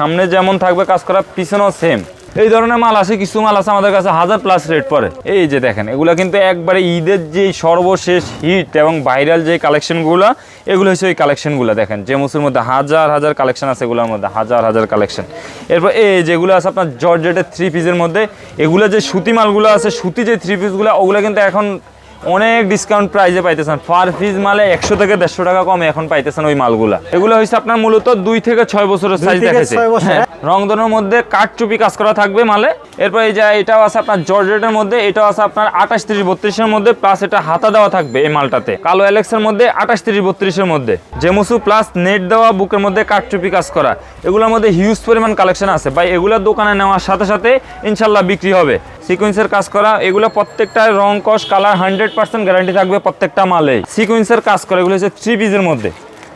সামনে যেমন থাকবে কাজ করা, পিছনেও সেম এই ধরনের মাল আছে কিছু মাল আছে আমাদের কাছে হাজার প্লাস রেট পরে। এই যে দেখেন, এগুলো কিন্তু একবারে ঈদের যে সর্বশেষ হিট এবং ভাইরাল যে কালেকশনগুলো এগুলো হচ্ছে ওই কালেকশনগুলো দেখেন। যে মুসুর মধ্যে হাজার হাজার কালেকশন আছে এগুলোর মধ্যে, হাজার হাজার কালেকশন এরপর এই যেগুলো আছে আপনার জর্জেটের থ্রি পিসের মধ্যে, এগুলো যে সুতি মালগুলো আছে, সুতি যে থ্রি পিসগুলো ওগুলো কিন্তু এখন অনেক ডিসকাউন্ট প্রাইসে পাইতেছেন। পার পিস মালে একশো থেকে দেড়শো টাকা কমে এখন পাইতেছেন ওই মালগুলা। এগুলো হচ্ছে আপনার মূলত দুই থেকে ছয় বছরের সাইজ দেখেছে। হ্যাঁ রংধনুর মধ্যে কাঠচুপি কাজ করা থাকবে মালে। এরপর এই যে এটাও আছে আপনার জর্জেটের মধ্যে এটাও আছে আপনার আঠাশ তিরিশ বত্রিশের মধ্যে প্লাস এটা হাতা দেওয়া থাকবে এই মালটাতে। কালো অ্যালেক্সের মধ্যে আঠাশ তিরিশ বত্রিশের মধ্যে। জেমুসু প্লাস নেট দেওয়া বুকের মধ্যে কাঠচুপি কাজ করা। এগুলোর মধ্যে হিউজ পরিমাণ কালেকশন আছে। ভাই এগুলো দোকানে নেওয়ার সাথে সাথে ইনশাল্লাহ বিক্রি হবে। সিকুয়েন্সের কাজ করা, এগুলো প্রত্যেকটা রং, কস কালার হান্ড্রেড পার্সেন্ট গ্যারান্টি থাকবে প্রত্যেকটা মালে। সিকুয়েন্সের কাজ করা, এগুলো হচ্ছে থ্রি পিসের মধ্যে।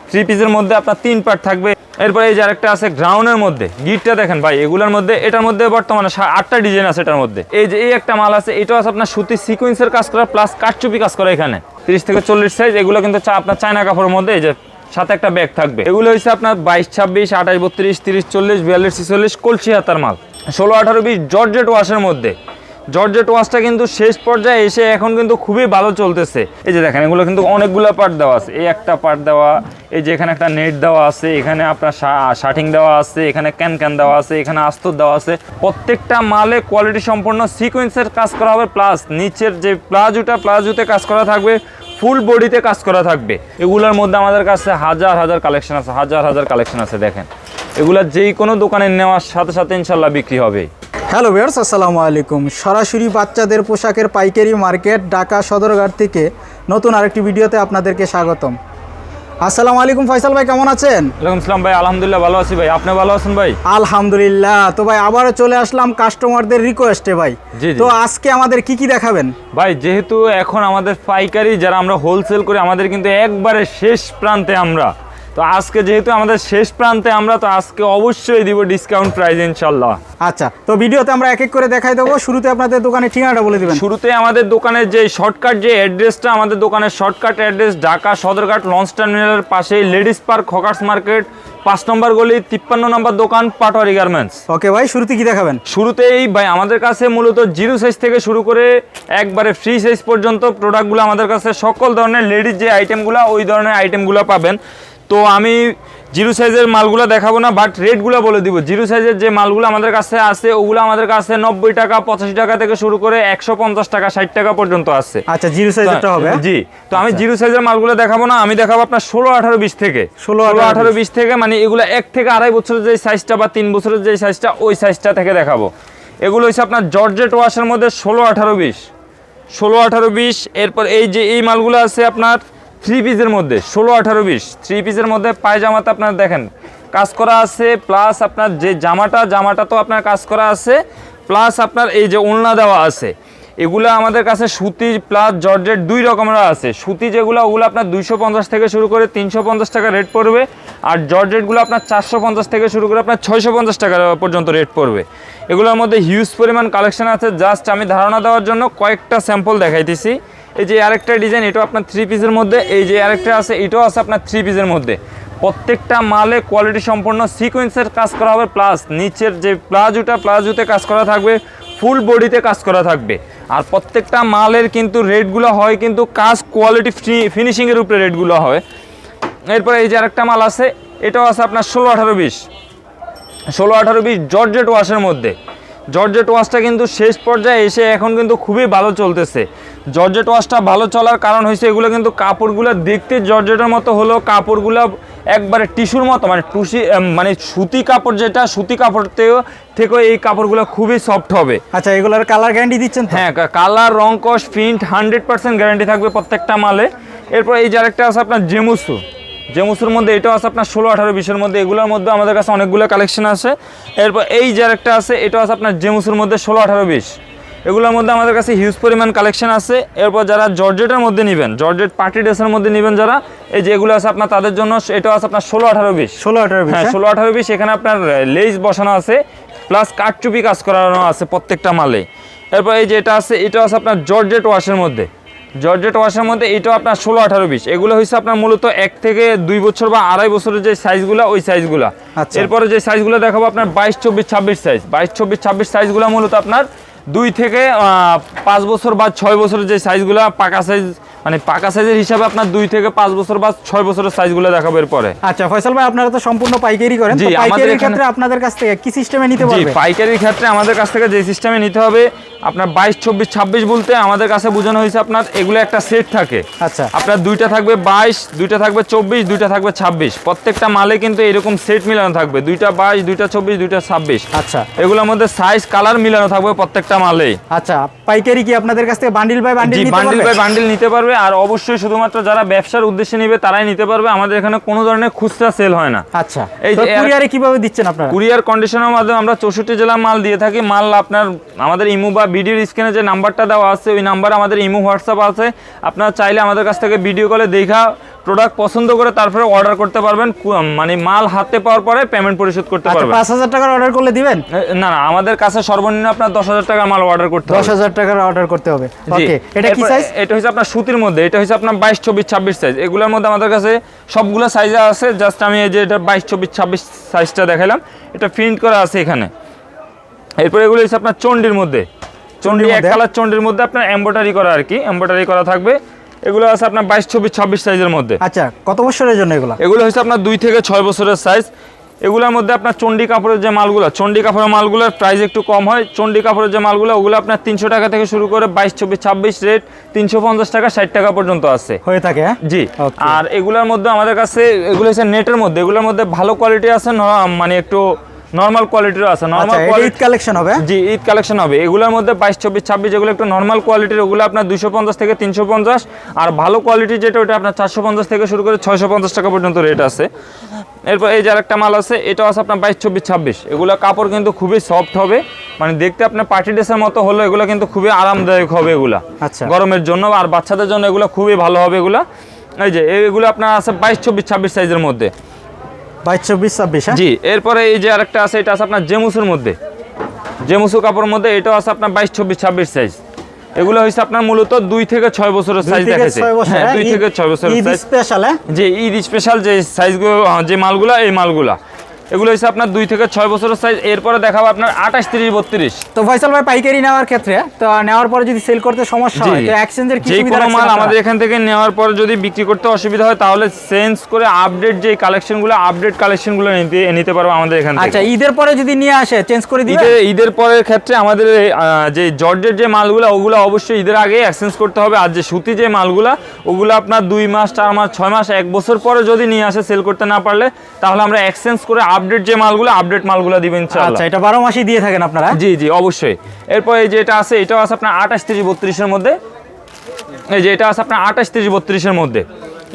থ্রি পিসের মধ্যে আপনার তিন পার্ট থাকবে। এরপরে এই যে আরেকটা আছে গ্রাউন্ডের মধ্যে, গিটটা দেখেন ভাই, এগুলোর মধ্যে, এটার মধ্যে বর্তমানে আটটা ডিজাইন আছে এটার মধ্যে। এই যে এই একটা মাল আছে, এটাও আছে আপনার সুতি সিকুয়েন্সের কাজ করা প্লাস কাঠচুপি কাজ করা এখানে। তিরিশ থেকে চল্লিশ সাইজ এগুলো কিন্তু আপনার চায়না কাপড়ের মধ্যে এই যে সাথে একটা ব্যাগ থাকবে। এগুলো হচ্ছে আপনার বাইশ, ছাব্বিশ, আঠাশ, বত্রিশ, তিরিশ, চল্লিশ, বিয়াল্লিশ, ছিচল্লিশ কলসি হাতার মাল। ষোলো, আঠারো, বিশ, জর্জেট ওয়াশের মধ্যে। জর্জেট ওয়াশটা কিন্তু শেষ পর্যায়ে এসে এখন কিন্তু খুবই ভালো চলতেছে। এই যে দেখেন, এগুলো কিন্তু অনেকগুলো পার্ট দেওয়া আছে। এই একটা পার্ট দেওয়া, এই যে এখানে একটা নেট দেওয়া আছে, এখানে আপনার শার্টিং দেওয়া আছে, এখানে ক্যান ক্যান দেওয়া আছে, এখানে আস্তর দেওয়া আছে। প্রত্যেকটা মালে কোয়ালিটি সম্পন্ন সিকোয়েন্সের কাজ করা হবে প্লাস নিচের যে প্লাজোটা, প্লাজোতে কাজ করা থাকবে ফুল বডিতে কাজ করা থাকবে। এগুলোর মধ্যে আমাদের কাছে হাজার হাজার কালেকশন আছে, হাজার হাজার কালেকশন আছে, দেখেন। এগুলা যেই কোনো দোকানে নেওয়ার সাথে সাথে ইনশাল্লাহ বিক্রি হবে। হ্যালো ভিউয়ার্স আসসালামু আলাইকুম। সরাসরি বাচ্চাদের পোশাকের পাইকারি মার্কেট ঢাকা সদরঘাট থেকে নতুন আরেকটি ভিডিওতে আপনাদেরকে স্বাগতম। আসসালামু আলাইকুম ফয়সাল ভাই কেমন আছেন? ওয়ালাইকুম সালাম ভাই আলহামদুলিল্লাহ ভালো আছি ভাই। আপনি ভালো আছেন ভাই? আলহামদুলিল্লাহ। তো ভাই আবারও চলে আসলাম কাস্টমারদের রিকোয়েস্টে ভাই। তো আজকে আমাদের কি কি দেখাবেন? ভাই যেহেতু এখন আমাদের পাইকারি যারা আমরা হোলসেল করি আমাদের কিন্তু একবারে শেষ প্রান্তে আমরা। তো আজকে যেহেতু আমাদের শেষ প্রান্তে আমরা তো আজকে অবশ্যই দিব ডিসকাউন্ট প্রাইস ইনশাল্লাহ আচ্ছা তো ভিডিওতে আমরা এক এক করে দেখাই দেবো। শুরুতে আপনাদের দোকানের ঠিকানাটা বলে দেবেন। শুরুতে আমাদের দোকানের যে শর্টকাট যে অ্যাড্রেসটা আমাদের দোকানের shortcut address Dhaka Sadarghat launch টার্মিনালের পাশে লেডিস পার্ক হকার্স মার্কেট পাঁচ নম্বর গলি তিপ্পান্ন নম্বর দোকান পাটোয়ারি গার্মেন্টস। ওকে ভাই শুরুতে কি দেখাবেন? শুরুতেই ভাই আমাদের কাছে মূলত জিরো সাইজ থেকে শুরু করে একবারে ফ্রি সাইজ পর্যন্ত প্রোডাক্টগুলো আমাদের কাছে সকল ধরনের লেডিস যে আইটেমগুলো ওই ধরনের আইটেমগুলো পাবেন। তো আমি জিরো সাইজের মালগুলো দেখাবো না বাট রেটগুলো বলে দিব। জিরো সাইজের যে মালগুলো আমাদের কাছে আছে ওগুলো আমাদের কাছে নব্বই টাকা পঁচাশি টাকা থেকে শুরু করে একশো পঞ্চাশ টাকা ষাট টাকা পর্যন্ত আছে। আচ্ছা জিরো সাইজটা হবে? জি। তো আমি জিরো সাইজের মালগুলো দেখাবো না আমি দেখাবো আপনার ষোলো আঠারো বিশ থেকে। 16, 18, আঠারো বিশ। থেকে মানে এগুলো এক থেকে আড়াই বছরের যে সাইজটা বা তিন বছরের যে সাইজটা ওই সাইজটা থেকে দেখাবো। এগুলো হচ্ছে আপনার জর্জেট ওয়াশের মধ্যে ষোলো আঠারো বিশ। ষোলো আঠারো বিশ এরপর এই যে এই মালগুলো আছে আপনার থ্রি পিসের মধ্যে, ষোলো, আঠারো, বিশ। থ্রি পিসের মধ্যে পায়জামাতে আপনার দেখেন, কাজ করা আছে প্লাস আপনার যে জামাটা জামাটা তো আপনার কাজ করা আছে প্লাস আপনার এই যে ওলনা দেওয়া আছে। এগুলো আমাদের কাছে সুতি প্লাস জর্জেট দুই রকমের আছে। সুতি যেগুলো, ওগুলো আপনার দুইশো পঞ্চাশ থেকে শুরু করে তিনশো পঞ্চাশ টাকা রেট পড়বে, আর জর্জেটগুলো আপনার চারশো পঞ্চাশ থেকে শুরু করে আপনার ছয়শো পঞ্চাশ টাকা পর্যন্ত রেট পড়বে। এগুলোর মধ্যে হিউজ পরিমাণ কালেকশন আছে। জাস্ট আমি ধারণা দেওয়ার জন্য কয়েকটা স্যাম্পল দেখাইতেছি। এই যে আরেকটা ডিজাইন, এটাও আপনার থ্রি পিসের মধ্যে। এই যে আরেকটা আছে, এটাও আছে আপনার থ্রি পিসের মধ্যে। প্রত্যেকটা মালে কোয়ালিটি সম্পন্ন সিকোয়েন্সের কাজ করা হবে প্লাস নিচের যে প্লাজোটা, প্লাজোতে কাজ করা থাকবে ফুল বডিতে কাজ করা থাকবে। আর প্রত্যেকটা মালের কিন্তু রেটগুলো হয় কিন্তু কাজ কোয়ালিটি ফিনিশিংয়ের উপরে রেটগুলো হয়। এরপরে এই যে আরেকটা মাল আছে, এটাও আছে আপনার ষোলো আঠারো বিশ। ষোলো আঠারো বিশ জর্জেট ওয়াশের মধ্যে। জর্জেট ওয়াশটা কিন্তু শেষ পর্যায়ে এসে এখন কিন্তু খুবই ভালো চলতেছে। জর্জেট ওয়াশটা ভালো চলার কারণ হয়েছে এগুলো কিন্তু কাপড়গুলো দেখতে জর্জেটের মতো হলেও কাপড়গুলো একবারে টিস্যুর মতো মানে টুসি মানে সুতি কাপড় যেটা সুতি কাপড় থেকেও থেকেও এই কাপড়গুলো খুবই সফট হবে। আচ্ছা এগুলোর কালার গ্যারান্টি দিচ্ছেন হ্যাঁ কালার রং কস প্রিন্ট হান্ড্রেড পার্সেন্ট গ্যারান্টি থাকবে প্রত্যেকটা মালে। এরপর এই যে আরেকটা আছে আপনার জেমুসু জেমুসুর মধ্যে এটাও আছে আপনার ষোলো আঠারো বিশের মধ্যে এগুলোর মধ্যে আমাদের কাছে অনেকগুলো কালেকশন আছে। এরপর এই যে আরেকটা আছে এটাও আছে আপনার জেমুসুর মধ্যে ষোলো আঠারো বিশ। এগুলোর মধ্যে আমাদের কাছে হিউজ পরিমাণ কালেকশন আছে। এরপর যারা জর্জেটের মধ্যে নেবেন জর্জেট পার্টি ড্রেসের মধ্যে নেবেন যারা এই যে এগুলো আছে আপনার তাদের জন্য এটাও আছে আপনার ষোলো আঠারো বিশ। ষোলো আঠারো হ্যাঁ ষোলো আঠারো বিশ এখানে আপনার লেজ বসানো আছে প্লাস কাঠচুপি কাজ করানো আছে প্রত্যেকটা মালে। এরপর এই যে এটা আছে এটা আছে আপনার জর্জেট ওয়াশের মধ্যে। জর্জেট ওয়াশের মধ্যে এটাও আপনার ষোলো আঠারো বিশ। এগুলো হচ্ছে আপনার মূলত এক থেকে দুই বছর বা আড়াই বছরের যে সাইজগুলো ওই সাইজগুলো। আচ্ছা। এরপরে যে সাইজগুলো দেখাবো আপনার বাইশ চব্বিশ ছাব্বিশ সাইজ। বাইশ চব্বিশ ছাব্বিশ সাইজগুলো মূলত আপনার দুই থেকে পাঁচ বছর বা ছয় বছরের যে সাইজগুলো পাকা সাইজ মানে পাকা সাইজের হিসাবে আপনার দুই থেকে পাঁচ বছর বা ছয় বছরের সাইজগুলো দেখাবো এরপরে। আচ্ছা ফয়সাল ভাই আপনারা তো সম্পূর্ণ পাইকারি করেন পাইকারির ক্ষেত্রে আপনাদের কাছ থেকে কি সিস্টেমে নিতে পারবে? পাইকারির ক্ষেত্রে আমাদের কাছ থেকে যে সিস্টেমে নিতে হবে আপনার বাইশ চব্বিশ ছাব্বিশ বলতে আমাদের কাছে বোঝানো হয়েছে আপনার এগুলো একটা সেট থাকে। আচ্ছা। আপনার দুইটা থাকবে বাইশ দুইটা থাকবে চব্বিশ দুইটা থাকবে ছাব্বিশ। প্রত্যেকটা মালে কিন্তু এরকম সেট মিলানো থাকবে। দুইটা বাইশ দুইটা চব্বিশ দুইটা ছাব্বিশ। আচ্ছা। এগুলোর মধ্যে সাইজ কালার মিলানো থাকবে প্রত্যেকটা মালে আচ্ছা পাইকারি কি আপনাদের কাছ থেকে bundle by bundle bundle by bundle নিতে পারবে আর অবশ্যই শুধুমাত্র যারা ব্যবসার উদ্দেশ্যে নিবে তারাই নিতে পারবে। আমাদের এখানে কোনো ধরনের খুচরা সেল হয় না। আচ্ছা। এই কুরিয়ারে কীভাবে দিচ্ছেন আপনারা? কুরিয়ার কন্ডিশনের মাধ্যমে আমরা চৌষট্টি জেলা মাল দিয়ে থাকি। মাল আপনার আমাদের ইমো বা ভিডিওর স্ক্রিনে যে নাম্বারটা দেওয়া আছে ওই নাম্বার আমাদের ইমো হোয়াটসঅ্যাপ আছে। আপনারা চাইলে আমাদের কাছ থেকে ভিডিও কলে দেখা প্রোডাক্ট পছন্দ করে তারপরে অর্ডার করতে পারবেন। মানে মাল হাতে পাওয়ার পরে পেমেন্ট পরিশোধ করতে আচ্ছা পারবেন। পাঁচ হাজার টাকার অর্ডার করলে দিবেন? না না আমাদের কাছে সর্বনিম্ন আপনার দশ হাজার টাকা মাল অর্ডার করতে দশ হাজার টাকার অর্ডার করতে হবে। এটা কি সাইজ এটা হচ্ছে আপনার সুতির মধ্যে এটা হচ্ছে আপনার বাইশ চব্বিশ ছাব্বিশ সাইজ এগুলোর মধ্যে আমাদের কাছে সবগুলো সাইজে আছে। জাস্ট আমি এই যে এটা বাইশ চব্বিশ ছাব্বিশ সাইজটা দেখালাম। এটা প্রিন্ট করা আছে এখানে। এরপরে এগুলো হচ্ছে আপনার চন্ডির মধ্যে চন্ডি এক? কালার চন্ডির মধ্যে আপনার এম্ব্রয়ডারি করা আর কি এম্ব্রয়ডারি করা থাকবে। এগুলো আছে আপনার বাইশ চব্বিশ ছাব্বিশ সাইজের মধ্যে। আচ্ছা কত বছরের জন্য এগুলো? এগুলো হচ্ছে আপনার দুই থেকে ছয় বছরের সাইজ এগুলোর মধ্যে আপনার চন্ডি কাপড়ের যে মালগুলো চন্ডি কাপড়ের মালগুলোর প্রাইস একটু কম হয়। চন্ডি কাপড়ের যে মালগুলো ওগুলো আপনার তিনশো টাকা থেকে শুরু করে বাইশ চব্বিশ ছাব্বিশ রেট তিনশো পঞ্চাশ টাকা ষাট টাকা পর্যন্ত আছে। হয়ে থাকে হ্যাঁ? জি। আর এগুলোর মধ্যে আমাদের কাছে এগুলো হচ্ছে নেটের মধ্যে। এগুলোর মধ্যে ভালো কোয়ালিটি আছে মানে একটু নর্মাল কোয়ালিটির আছে আচ্ছা নর্মাল কোয়ালিটি ঈদ কালেকশন হবে? জি ঈদ কালেকশন হবে। এগুলোর মধ্যে বাইশ চব্বিশ ছাব্বিশ যেগুলো একটু নর্মাল কোয়ালিটির ওগুলো আপনার দুশো পঞ্চাশ থেকে তিনশো পঞ্চাশ। আর ভালো কোয়ালিটি যেটা ওটা আপনার চারশো পঞ্চাশ থেকে শুরু করে ছয়শো পঞ্চাশ টাকা পর্যন্ত রেট আছে। এরপর এই যে আরেকটা মাল আছে এটাও আছে আপনার বাইশ চব্বিশ ছাব্বিশ। এগুলো কাপড় কিন্তু খুবই সফট হবে। মানে দেখতে আপনার পার্টি ড্রেসের মতো হলো এগুলো কিন্তু খুবই আরামদায়ক হবে এগুলা। আচ্ছা। গরমের জন্য আর বাচ্চাদের জন্য এগুলো খুবই ভালো হবে এগুলা। এই যে এগুলো আপনার আছে বাইশ চব্বিশ ছাব্বিশ সাইজের মধ্যে। বাইশ চব্বিশ ছাব্বিশ হ্যাঁ? জি এরপরে এই যে আরেকটা আছে এটা আছে আপনার জেমুসুর মধ্যে। জেমুসু কাপড়ের মধ্যে এটাও আছে আপনার বাইশ চব্বিশ ছাব্বিশ সাইজ এগুলো হচ্ছে আপনার মূলত দুই থেকে ছয় বছরের সাইজ থেকে দেখেছে হ্যাঁ হ্যাঁ? দুই থেকে ছয় বছরের সাইজ স্পেশাল যে ঈদ স্পেশাল যে সাইজগুলো যে মালগুলা এই মালগুলা। এগুলো হচ্ছে আপনার দুই থেকে ছয় বছরের সাইজ এরপরে দেখাবো আপনার আঠাশ তিরিশ বত্রিশ। তো ফয়সাল ভাই পাইকারি নেওয়ার ক্ষেত্রে তো নেওয়ার পরে যদি সেল করতে সমস্যা হয় তো এক্সচেঞ্জের কি সুবিধা মাল আমাদের এখান থেকে নেওয়ার পর যদি বিক্রি করতে অসুবিধা হয় তাহলে চেঞ্জ করে আপডেট যে কালেকশনগুলো আপডেট কালেকশনগুলো নিতে নিতে পারব আমাদের এখান থেকে। আচ্ছা ঈদের পরে যদি নিয়ে আসে চেঞ্জ করে দিবে? ঈদের ঈদের পরের ক্ষেত্রে আমাদের যে জর্জের যে মালগুলো ওগুলো অবশ্যই ঈদের আগে এক্সচেঞ্জ করতে হবে। আর যে সুতি যে মালগুলা ওগুলো আপনার দুই মাস চার মাস ছয় মাস এক বছর পরে যদি নিয়ে আসে সেল করতে না পারলে তাহলে আমরা এক্সচেঞ্জ করে আপডেট যে মালগুলো আপডেট মালগুলো দিবেন আচ্ছা এটা বারো মাসই দিয়ে থাকেন আপনারা? জি জি অবশ্যই। এরপর এই যে এটা আছে এটাও আছে আপনার আঠাশ তিরিশ বত্রিশের মধ্যে। এই যে এটা আছে আপনার আঠাশ তিরিশ বত্রিশের মধ্যে।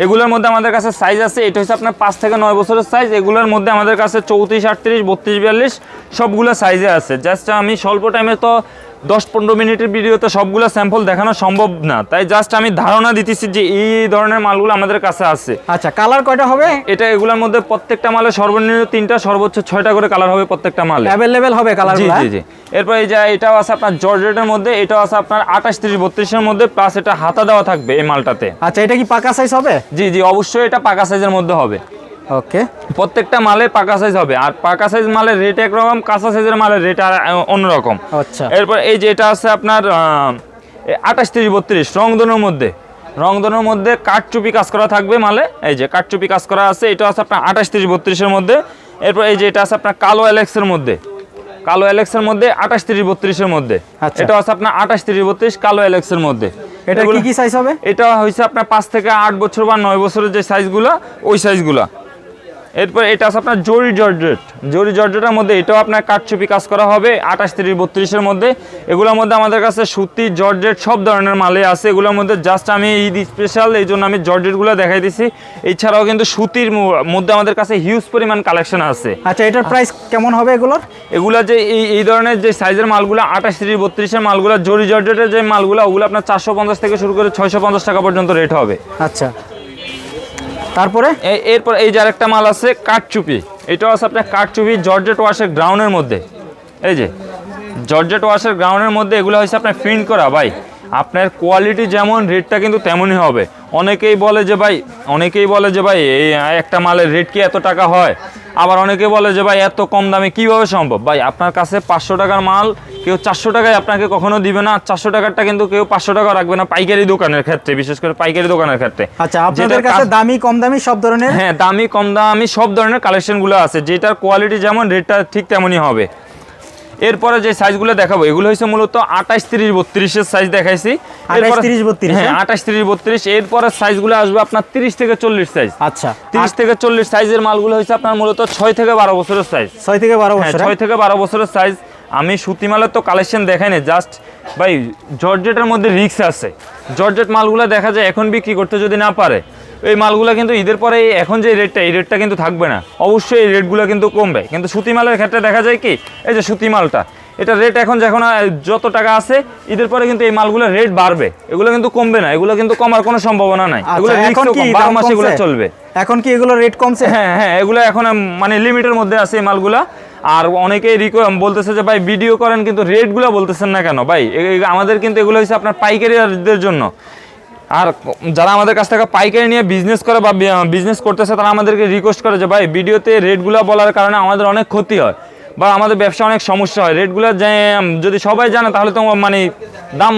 এগুলোর মধ্যে আমাদের কাছে সাইজ আছে এটা হচ্ছে আপনার পাঁচ থেকে নয় বছরের সাইজ এগুলোর মধ্যে আমাদের কাছে চৌত্রিশ আটত্রিশ বত্রিশ বিয়াল্লিশ সবগুলো সাইজে আছে। জাস্ট আমি স্বল্প টাইমে তো দশ পনেরো মিনিটের ভিডিওতে সবগুলো স্যাম্পল দেখানো সম্ভব না। তাই জাস্ট আমি ধারণা দিতেছি যে এই ধরনের মালগুলো আমাদের কাছে আছে। আচ্ছা কালার কয়টা হবে? এটা এগুলোর মধ্যে প্রত্যেকটা মালে সর্বনিম্ন তিনটা সর্বোচ্চ ছয়টা করে কালার হবে প্রত্যেকটা মালে। অ্যাভেলেবেল হবে কালার জি জি জি। এরপর এই যে এটাও আছে আপনার জর্জেটের মধ্যে এটাও আছে আপনার আঠাশ তিরিশ বত্রিশের মধ্যে প্লাস এটা হাতা দেওয়া থাকবে এই মালটাতে। আচ্ছা এটা কি পাকা সাইজ হবে? জি জি অবশ্যই এটা পাকা সাইজের মধ্যে হবে। ওকে প্রত্যেকটা মালে পাকা সাইজ হবে। আর পাকা সাইজ মালের রেট একরকম কাঁচা সাইজের মালের রেট আর অন্যরকম। আচ্ছা। এরপর এই যে এটা আছে আপনার আঠাশ তিরিশ বত্রিশ রংধনুর মধ্যে। রংধনুর মধ্যে কাঠচুপি কাজ করা থাকবে মালে। এই যে কাঠচুপি কাজ করা আছে এটা আছে আপনার আঠাশ তিরিশ বত্রিশের মধ্যে। এরপর এই যে এটা আছে আপনার কালো অ্যালেক্সের মধ্যে। কালো অ্যালেক্সের মধ্যে আঠাশ তিরিশ বত্রিশের মধ্যে। আচ্ছা। এটা আছে আপনার আঠাশ তিরিশ বত্রিশ কালো অ্যালেক্সের মধ্যে। এটা কি কি সাইজ হবে? এটা হয়েছে আপনার পাঁচ থেকে আট বছর বা নয় বছরের যে সাইজগুলো ওই সাইজগুলো এরপর এটা আছে আপনার জরি জর্জেট। জরি জর্জেটের মধ্যে এটাও আপনার কাঠচুপি কাজ করা হবে আঠাশ তিরিশ বত্রিশের মধ্যে। এগুলোর মধ্যে আমাদের কাছে সুতি জর্জেট সব ধরনের মালে আছে। এগুলোর মধ্যে জাস্ট আমি ঈদ স্পেশাল এই জন্য আমি জর্জেটগুলো দেখাই দিছি। এছাড়াও কিন্তু সুতির মধ্যে আমাদের কাছে হিউজ পরিমাণ কালেকশন আছে। আচ্ছা এটার প্রাইস কেমন হবে এগুলোর? এগুলো যে এই এই ধরনের যে সাইজের মালগুলো আঠাশ তিরিশ বত্রিশের মালগুলো জরি জর্জেটের যে মালগুলো ওগুলো আপনার চারশো পঞ্চাশ থেকে শুরু করে ছয়শো পঞ্চাশ টাকা পর্যন্ত রেট হবে। আচ্ছা তারপরে? এরপর এই যে আরেকটা মাল আছে, কাঠচুপি। এটাও আছে আপনার কাঠচুপি জর্জেট ওয়াশের গ্রাউন্ডের মধ্যে। এই যে, জর্জেট ওয়াশের গ্রাউন্ডের মধ্যে এগুলো হয়েছে আপনার প্রিন্ট করা, ভাই। আপনার কোয়ালিটি যেমন রেটটা কিন্তু তেমনই হবে। অনেকেই বলে যে ভাই অনেকেই বলে যে ভাই এই একটা মালের রেট কি এত টাকা হয়? আবার অনেকে বলে যে ভাই এত কম দামে কীভাবে সম্ভব? ভাই আপনার কাছে পাঁচশো টাকার মাল কেউ চারশো টাকায় আপনাকে কখনো দিবে না। চারশো টাকারটা কিন্তু কেউ পাঁচশো টাকা রাখবে না পাইকারি দোকানের ক্ষেত্রে বিশেষ করে পাইকারি দোকানের ক্ষেত্রে। আচ্ছা আপনাদের কাছে দামি কম দামি সব ধরনের? হ্যাঁ দামি কম দামি সব ধরনের কালেকশনগুলো আছে। যেটার কোয়ালিটি যেমন রেটটা ঠিক তেমনই হবে। এরপরে যে সাইজগুলো দেখাবো এগুলো হচ্ছে মূলত আঠাশ তিরিশ বত্রিশের সাইজ দেখাইছি। 28, 30, 32, হ্যাঁ হ্যাঁ? আঠাশ তিরিশ বত্রিশ। এরপরে সাইজগুলো আসবে আপনার তিরিশ থেকে চল্লিশ সাইজ। আচ্ছা তিরিশ থেকে চল্লিশ সাইজের মালগুলো হচ্ছে আপনার মূলত ছয় থেকে বারো বছরের সাইজ। ছয় থেকে বারো হ্যাঁ বছর ছয় থেকে বারো বছরের সাইজ। আমি সুতি মালের তো কালেকশন দেখাই না জাস্ট ভাই জর্জেটের মধ্যে রিক্স আছে। জর্জেট মালগুলো দেখা যায় এখন বিক্রি করতে যদি না পারে এই মালগুলো কিন্তু ঈদের পরে এখন যে রেটটা এই রেটটা কিন্তু থাকবে না। অবশ্যই এই রেটগুলো কিন্তু কমবে। কিন্তু সুতি মালের ক্ষেত্রে দেখা যায় কি এই যে সুতি মালটা এটা রেট এখন যখন যত টাকা আছে ঈদের পরে কিন্তু এই মালগুলোর রেট বাড়বে। এগুলো কিন্তু কমবে না এগুলো কিন্তু কমার কোনো সম্ভাবনা নাই। এগুলো আচ্ছা এখন কি মাস এগুলো চলবে। এখন কি এগুলো রেট কমছে? হ্যাঁ হ্যাঁ এগুলো এখন মানে লিমিটের মধ্যে আছে এই মালগুলা। আর অনেকেই রিকো বলতেছে যে ভাই ভিডিও করেন কিন্তু রেটগুলো বলতেছেন না কেন? ভাই আমাদের কিন্তু এগুলো হচ্ছে আপনার পাইকারিদের জন্য। আর যারা আমাদের কাছ থেকে পাইকারি নিয়ে বিজনেস করে বা বিজনেস করতেছে, তারা আমাদেরকে রিকোয়েস্ট করে যে, ভাই, ভিডিওতে রেটগুলো বলার কারণে আমাদের অনেক ক্ষতি হয় বা আমাদের ব্যবসা অনেক সমস্যা হয়। রেটগুলো যদি সবাই জানে, তাহলে তো মানে দাম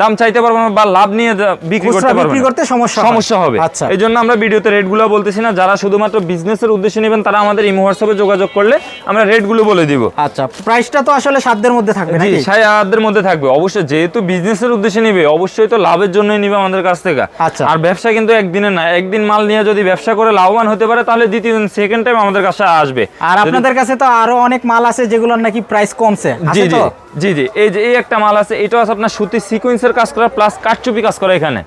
দাম চাইতে পারব না বা লাভ নিয়ে বিক্রি করতে পারব বিক্রি। করতে সমস্যা সমস্যা হবে। আচ্ছা। এই জন্য আমরা ভিডিওতে রেটগুলো বলতেছি না যারা শুধুমাত্র বিজনেসের উদ্দেশ্যে নেবেন তারা আমাদের ইমো হোয়াটসঅ্যাপে যোগাযোগ করলে আমরা রেটগুলো বলে দিব। আচ্ছা প্রাইসটা তো আসলে সাধ্যের মধ্যে থাকবে নাকি? সাড়ে আটদের মধ্যে থাকবে। অবশ্যই যেহেতু বিজনেসের উদ্দেশ্যে নিবে অবশ্যই তো লাভের জন্যই নিবে আমাদের কাছ থেকে। আচ্ছা। আর ব্যবসা কিন্তু একদিনে না একদিন মাল নিয়ে যদি ব্যবসা করে লাভবান হতে পারে তাহলে দ্বিতীয় দিন সেকেন্ড টাইম আমাদের কাছে আসবে। আর আপনাদের কাছে তো আরও অনেক মাল আছে যেগুলোর নাকি প্রাইস কমছে। জি জি তো? জি জি। এই যে এই একটা মাল আছে এটাও আছে আপনার সুতি সিকোয়েন্সের কাজ করা প্লাস কাঠচুপি কাজ করা এখানে।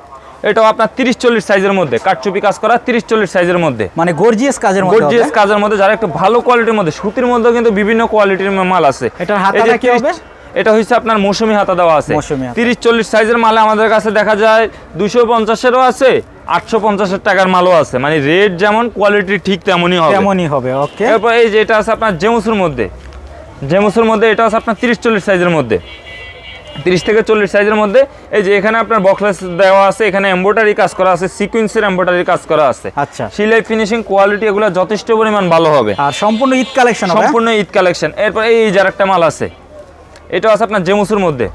এটাও আপনার তিরিশ চল্লিশ সাইজের মধ্যে কাঠচুপি কাজ করা তিরিশ চল্লিশ সাইজের মধ্যে। মানে গর্জিয়াস কাজের মধ্যে গর্জিয়াস কাজের মধ্যে যারা একটু ভালো কোয়ালিটির মধ্যে সুতির মধ্যে কিন্তু বিভিন্ন কোয়ালিটির মাল আছে। এটার এই হাতাটা কি হবে? এটা হচ্ছে আপনার মৌসুমি হাতা দেওয়া আছে। তিরিশ চল্লিশ সাইজের মালে আমাদের কাছে দেখা যায় দুশো পঞ্চাশেরও আছে আটশো পঞ্চাশের টাকার মালও আছে। মানে রেট যেমন কোয়ালিটি ঠিক তেমনই হবে। তেমনই হবে ওকে এরপর এই যে এটা আছে আপনার জেমুসুর মধ্যে। জেমুসুর মধ্যে এটা আছে আপনার তিরিশ চল্লিশ সাইজের মধ্যে। তিরিশ থেকে চল্লিশ সাইজের মধ্যে এই যে এখানে আপনার বক্সলেস দেওয়া আছে এখানে এম্বোটারি কাজ করা আছে সিকুয়েন্সের এম্বোটারি কাজ করা আছে। আচ্ছা। সিলাই ফিনিশিং কোয়ালিটি এগুলো যথেষ্ট পরিমাণ ভালো হবে। আর সম্পূর্ণ ঈদ কালেকশন সম্পূর্ণ ঈদ কালেকশন এরপর এই যার একটা মাল আছে এটা আছে আপনার জেমুসুর মধ্যে।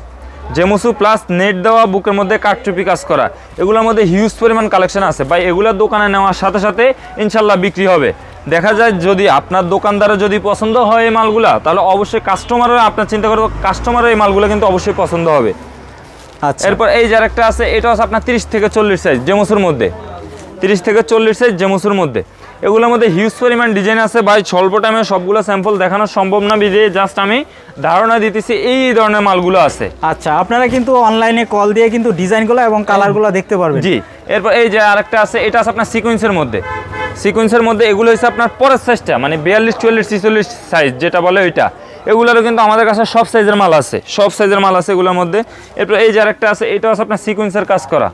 জেমুসু প্লাস নেট দেওয়া বুকের মধ্যে কাঠচুপি কাজ করা। এগুলোর মধ্যে হিউজ পরিমাণ কালেকশন আছে। ভাই এগুলোর দোকানে নেওয়ার সাথে সাথে ইনশাল্লাহ বিক্রি হবে। দেখা যায় যদি আপনার দোকানদারের যদি পছন্দ হয় এই মালগুলা তাহলে অবশ্যই কাস্টমারের আপনার চিন্তা করব কাস্টমারের এই মালগুলো কিন্তু অবশ্যই পছন্দ হবে। আচ্ছা। এরপর এই যার একটা আছে এটা আছে আপনার তিরিশ থেকে চল্লিশ সাইজ জেমুসুর মধ্যে। তিরিশ থেকে চল্লিশ সাইজ জেমুসুর মধ্যে। এগুলোর মধ্যে হিউজ পরিমাণ ডিজাইন আছে ভাই স্বল্প টাইমে সবগুলো স্যাম্পল দেখানো সম্ভব না বিধে জাস্ট আমি ধারণা দিতেছি এই ধরনের মালগুলো আছে। আচ্ছা আপনারা কিন্তু অনলাইনে কল দিয়ে কিন্তু ডিজাইনগুলো এবং কালারগুলো দেখতে পারবেন। জি এরপর এই যে আরেকটা আছে এটা আছে আপনার সিকোয়েন্সের মধ্যে। সিকোয়েন্সের মধ্যে এগুলো হচ্ছে আপনার পরের সাইজটা মানে বিয়াল্লিশ চুয়াল্লিশ ছিচল্লিশ সাইজ যেটা বলে ওইটা। এগুলোরও কিন্তু আমাদের কাছে সব সাইজের মাল আছে সব সাইজের মাল আছে এগুলোর মধ্যে। এরপর এই যে আরেকটা আছে এটা আছে আপনার সিকোয়েন্সের কাজ করা।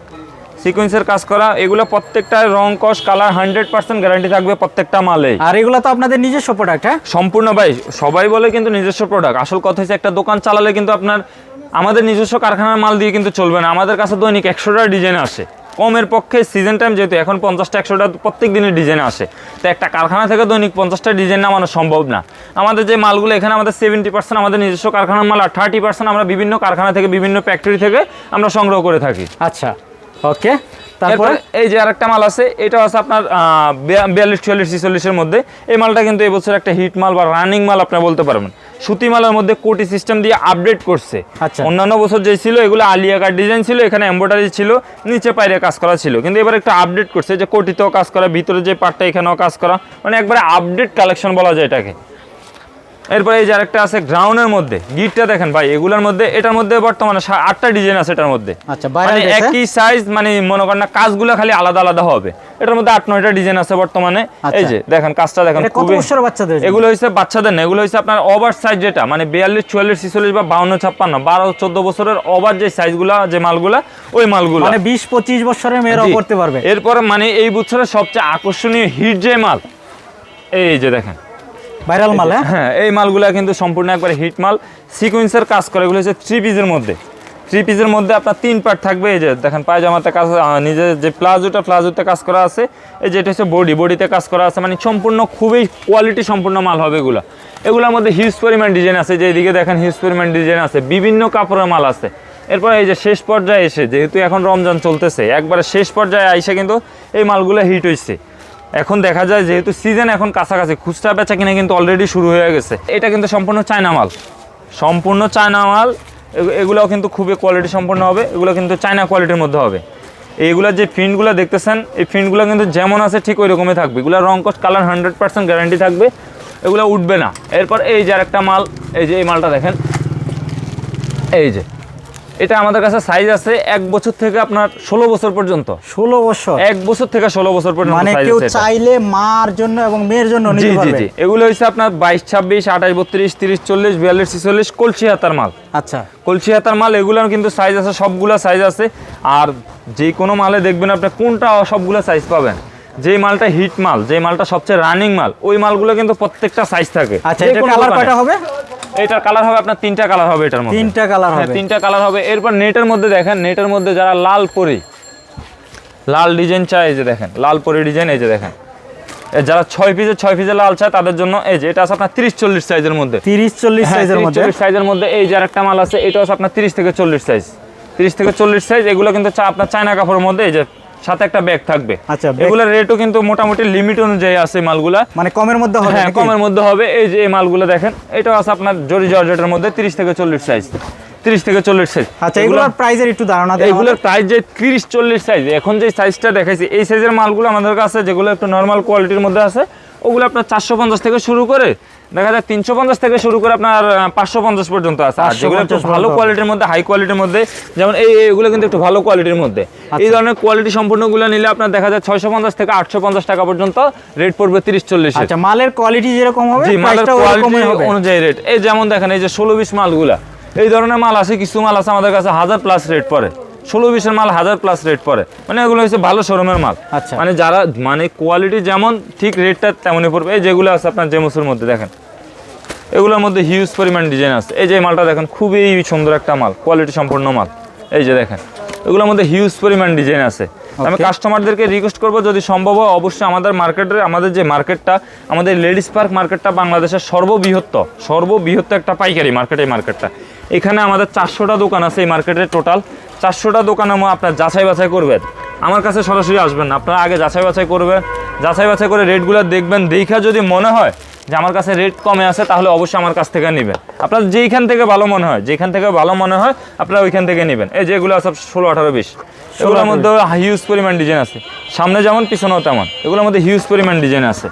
সিকোয়েন্সের কাজ করা এগুলো প্রত্যেকটা রং কস কালার হান্ড্রেড পার্সেন্ট গ্যারান্টি থাকবে প্রত্যেকটা মালে। আর এগুলো তো আপনাদের নিজস্ব প্রোডাক্ট হ্যাঁ? সম্পূর্ণ ভাই সবাই বলে কিন্তু নিজস্ব প্রোডাক্ট আসল কথা হচ্ছে একটা দোকান চালালে কিন্তু আপনার আমাদের নিজস্ব কারখানার মাল দিয়ে কিন্তু চলবে না। আমাদের কাছে দৈনিক একশোটা ডিজাইন আসে। কমের পক্ষে সিজন টাইম যেহেতু এখন পঞ্চাশটা একশোটা প্রত্যেক দিনের ডিজাইন আসে। তো একটা কারখানা থেকে দৈনিক পঞ্চাশটা ডিজাইন নামানো সম্ভব না। আমাদের যে মালগুলো এখানে আমাদের সেভেন্টি পার্সেন্ট আমাদের নিজস্ব কারখানার মাল আর থার্টি পার্সেন্ট আমরা বিভিন্ন কারখানা থেকে বিভিন্ন ফ্যাক্টরি থেকে আমরা সংগ্রহ করে থাকি। আচ্ছা ওকে তারপরে? এই যে আরেকটা মাল আছে এটা আছে আপনার বিয়াল্লিশ চুয়াল্লিশ ছিচল্লিশের মধ্যে। এই মালটা কিন্তু এবছর একটা হিট মাল বা রানিং মাল আপনি বলতে পারবেন। সুতি মালের মধ্যে কোটি সিস্টেম দিয়ে আপডেট করছে। আচ্ছা। অন্যান্য বছর যে ছিল এগুলো আলিয়া কার ডিজাইন ছিল এখানে এম্ব্রয়ডারি ছিল নিচে পাইরে কাজ করা ছিল। কিন্তু এবার একটা আপডেট করছে যে কোটিতেও কাজ করা ভিতরে যে পার্টটা এখানেও কাজ করা মানে একবারে আপডেট কালেকশন বলা যায় এটাকে। এরপরে এই যে আরেকটা আছে গ্রাউন্ডের মধ্যে। গিটটা দেখেন ভাই এগুলোর মধ্যে এটার মধ্যে বর্তমানে আটটা ডিজাইন আছে এটার মধ্যে। আচ্ছা, মানে একই সাইজ মানে মনে করেন না কাজগুলো খালি আলাদা আলাদা হবে। এটার মধ্যে আট নয়টা ডিজাইন আছে বর্তমানে। আচ্ছা। এই যে দেখেন কাজটা দেখেন খুবই বাচ্চাদের এগুলো হচ্ছে বাচ্চাদের না এগুলো হচ্ছে আপনার ওভার সাইজ যেটা মানে বিয়াল্লিশ চুয়াল্লিশ ছিচল্লিশ বা বাউন্ন ছাপ্পান্ন বারো চোদ্দ বছরের ওভার যে সাইজগুলা যে মালগুলা ওই মালগুলো। মানে বিশ পঁচিশ বছরের মেয়েরাও করতে পারবে। এরপর মানে এই বছরের সবচেয়ে আকর্ষণীয় হিট যে মাল এই যে দেখেন। ভাইরাল মাল হ্যাঁ? হ্যাঁ এই মালগুলা কিন্তু সম্পূর্ণ একবারে হিট মাল। সিকুয়েন্সের কাজ করে এগুলো হচ্ছে থ্রি পিসের মধ্যে। থ্রি পিসের মধ্যে আপনার তিন পার্ট থাকবে এই যে দেখেন পায়জামাতে কাজ নিজের যে প্লাজোটা প্লাজোতে কাজ করা আছে এই যে এটা হচ্ছে বডি বডিতে কাজ করা আছে মানে সম্পূর্ণ খুবই কোয়ালিটি সম্পূর্ণ মাল হবে এগুলো। এগুলোর মধ্যে হিউজ পরিমাণ ডিজাইন আছে যে এইদিকে দেখেন হিউজ পরিমাণ ডিজাইন আছে বিভিন্ন কাপড়ের মাল আছে। এরপর এই যে শেষ পর্যায়ে এসে যেহেতু এখন রমজান চলতেছে একবারে শেষ পর্যায়ে আইসে কিন্তু এই মালগুলো হিট হয়েছে এখন দেখা যায় যেহেতু সিজন এখন কাছাকাছি, খুচরা বেচা কিনা কিন্তু অলরেডি শুরু হয়ে গেছে। এটা কিন্তু সম্পূর্ণ চায়না মাল। সম্পূর্ণ চায়না মাল, এগু- এগুলোও কিন্তু খুবই কোয়ালিটি সম্পন্ন হবে, এগুলো কিন্তু চায়না কোয়ালিটির মধ্যে হবে। এইগুলোর যে প্রিন্টগুলো দেখতেছেন, এই প্রিন্টগুলো কিন্তু যেমন আছে ঠিক ওই রকমই থাকবে। এগুলো রং কস্ট কালার হান্ড্রেড পার্সেন্ট গ্যারান্টি থাকবে, এগুলো উঠবে না। এরপর এই যে আরেকটা মাল, এই যে এই মালটা দেখেন। এই যে এটা আমাদের কাছে সাইজ আছে এক বছর থেকে আপনার ষোলো বছর পর্যন্ত। ষোলো বছর? এক বছর থেকে ষোলো বছর পর্যন্ত মানে কেউ চাইলে মার জন্য এবং মেয়ের জন্য জি জি জি। এগুলো হচ্ছে আপনার বাইশ ছাব্বিশ আঠাশ বত্রিশ তিরিশ চল্লিশ বিয়াল্লিশ ছিচল্লিশ কলসি হাতার মাল। আচ্ছা। কলসি হাতার মাল এগুলোর কিন্তু সাইজ আছে সবগুলা সাইজ আছে। আর যে কোনো মালে দেখবেন আপনি কোনটা সবগুলো সাইজ পাবেন। যে মালটা হিট মাল যে মালটা সবচেয়ে রানিং মাল ওই মালগুলো কিন্তু প্রত্যেকটা সাইজ থাকে। আচ্ছা এটা কালার কয়টা হবে? এটার কালার হবে আপনার তিনটা কালার হবে এটার মধ্যে। তিনটা কালার হ্যাঁ হবে। তিনটা কালার হবে। এরপর নেটের মধ্যে দেখেন নেটের মধ্যে যারা লাল পরি লাল ডিজাইন চায় এই যে দেখেন লাল পরি ডিজাইন এই যে দেখেন। যারা ছয় পিসে ছয় পিসে লাল চায় তাদের জন্য এই যে এটা আছে আপনার তিরিশ চল্লিশ সাইজের মধ্যে। তিরিশ চল্লিশ সাইজের মধ্যে। সাইজের মধ্যে এই যে আরেকটা মাল আছে এটা আছে আপনার তিরিশ থেকে চল্লিশ সাইজ তিরিশ থেকে চল্লিশ সাইজ এগুলো কিন্তু চা- আপনার চায়না কাপড়ের মধ্যে এই যে সাথে একটা ব্যাগ থাকবে। আচ্ছা, এগুলোর রেটও কিন্তু মোটামুটি লিমিট অনুযায়ী আছে মালগুলা। মানে কমের মধ্যে হবে হ্যাঁ কমের মধ্যে হবে। এই যে এই মালগুলো দেখেন এটাও আছে আপনার জরি জর্জেটের মধ্যে তিরিশ থেকে চল্লিশ সাইজ তিরিশ থেকে চল্লিশ সাইজ আচ্ছা এগুলোর প্রাইজের একটু ধারণা দেন এইগুলোর প্রাইস যে তিরিশ চল্লিশ সাইজ এখন যে সাইজটা দেখাইছি এই সাইজের মালগুলো আমাদের কাছে যেগুলো একটু নরমাল কোয়ালিটির মধ্যে আছে ওগুলো আপনার চারশো পঞ্চাশ থেকে শুরু করে দেখা যায় তিনশো পঞ্চাশ থেকে শুরু করে আপনার পাঁচশো পঞ্চাশ পর্যন্ত আছে। আর 550 যেগুলো একটু ভালো কোয়ালিটির মধ্যে হাই কোয়ালিটির মধ্যে যেমন এই এগুলো কিন্তু একটু ভালো কোয়ালিটির মধ্যে। আচ্ছা। এই ধরনের কোয়ালিটি সম্পূর্ণগুলো নিলে আপনার দেখা যায় ছয়শো পঞ্চাশ থেকে আটশো পঞ্চাশ টাকা পর্যন্ত রেট পড়বে তিরিশ চল্লিশ আচ্ছা মালের কোয়ালিটি যেরকম হবে জি মালের কোয়ালিটি অনুযায়ী রেট এই যেমন দেখেন এই যে ষোলো বিশ মালগুলা এই ধরনের মাল আছে কিছু মাল আছে আমাদের কাছে হাজার প্লাস রেট পড়ে। ষোলো বিশের মাল হাজার প্লাস রেট পড়ে মানে এগুলো হচ্ছে ভালো শোরুমের মাল। আচ্ছা। মানে যারা মানে কোয়ালিটি যেমন ঠিক রেটটা তেমনই পড়বে। এই যেগুলো আছে আপনার জেমসের মধ্যে দেখেন। এগুলোর মধ্যে হিউজ পরিমাণ ডিজাইন আছে। এই যে মালটা দেখেন খুবই সুন্দর একটা মাল কোয়ালিটি সম্পন্ন মাল। এই যে দেখেন এগুলোর মধ্যে হিউজ পরিমাণ ডিজাইন আছে। আমি কাস্টমারদেরকে রিকোয়েস্ট করব যদি সম্ভব হয় অবশ্যই আমাদের মার্কেটের আমাদের যে মার্কেটটা আমাদের লেডিস পার্ক মার্কেটটা বাংলাদেশের সর্ববৃহত্ত সর্ববৃহত্ত একটা পাইকারি মার্কেট এই মার্কেটটা এখানে আমাদের চারশোটা দোকান আছে এই মার্কেটের টোটাল চারশোটা মধ্যে আপনার যাচাই বাছাই করবেন। আমার কাছে সরাসরি আসবেন না আপনারা আগে যাচাই বাছাই করবেন যাচাই বাছাই করে রেটগুলো দেখবেন দেখা যদি মনে হয় যে আমার কাছে রেট কমে আছে তাহলে অবশ্যই আমার কাছ থেকে নেবেন। আপনার যেইখান থেকে ভালো মনে হয় যেখান থেকে ভালো মনে হয় আপনারা ওইখান থেকে নেবেন। এই যেগুলো আছে ষোলো আঠারো বিশ। এগুলোর মধ্যে হিউজ পরিমাণ ডিজাইন আছে। সামনে যেমন পিছনেও তেমন। এগুলোর মধ্যে হিউজ পরিমাণ ডিজাইন আছে।